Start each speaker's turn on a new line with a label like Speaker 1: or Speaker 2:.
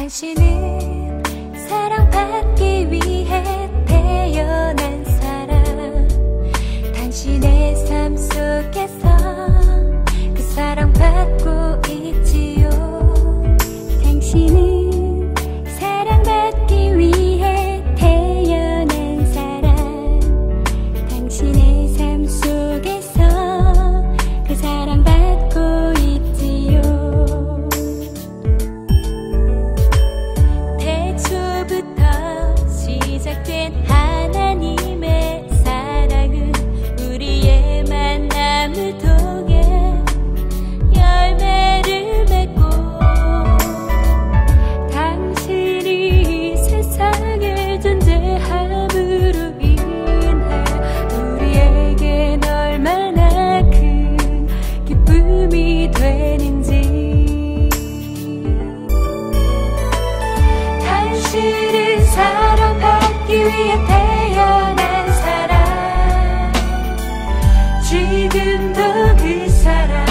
Speaker 1: 당신은 사랑받기 위해 사실은 사랑받기 위해 태어난 사람. 지금도 그 사람.